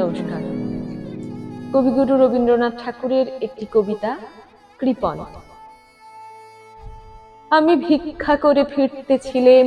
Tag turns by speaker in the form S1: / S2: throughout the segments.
S1: নমস্কার। কবিগুরু রবীন্দ্রনাথ ঠাকুরের একটি কবিতা কৃপণ। আমি ভিক্ষা করে ফিরতেছিলেম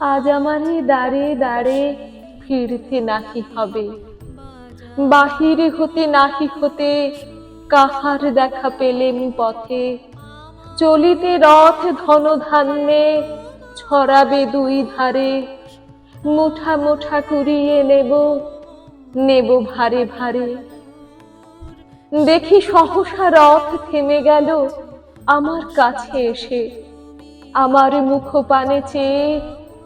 S1: আজ আমারে দাঁড়ে দাঁড়ে ফিরতে নাহি হবে। বাহিরে হতে নাহি হতে কাহার দেখা পেলেম পথে। চলিতে রথ ধন ধান্যে ছড়াবে দুই ধারে। মুঠা মুঠা কুড়িয়ে নেব নেব ভারে ভারে। দেখি সহসা রথ থেমে গেল আমার কাছে এসে। আমার মুখ পানে চেয়ে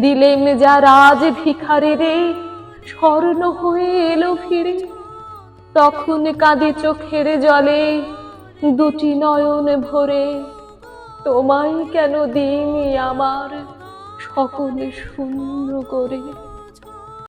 S1: দিলেম যা রাজ ভিখারে রে, স্বর্ণ হয়ে এলো ফিরে। তখন কাঁদে চোখের জলে, দুটি নয়ন ভরে। তোমায় কেন দিন আমার সকলে শূন্য করে?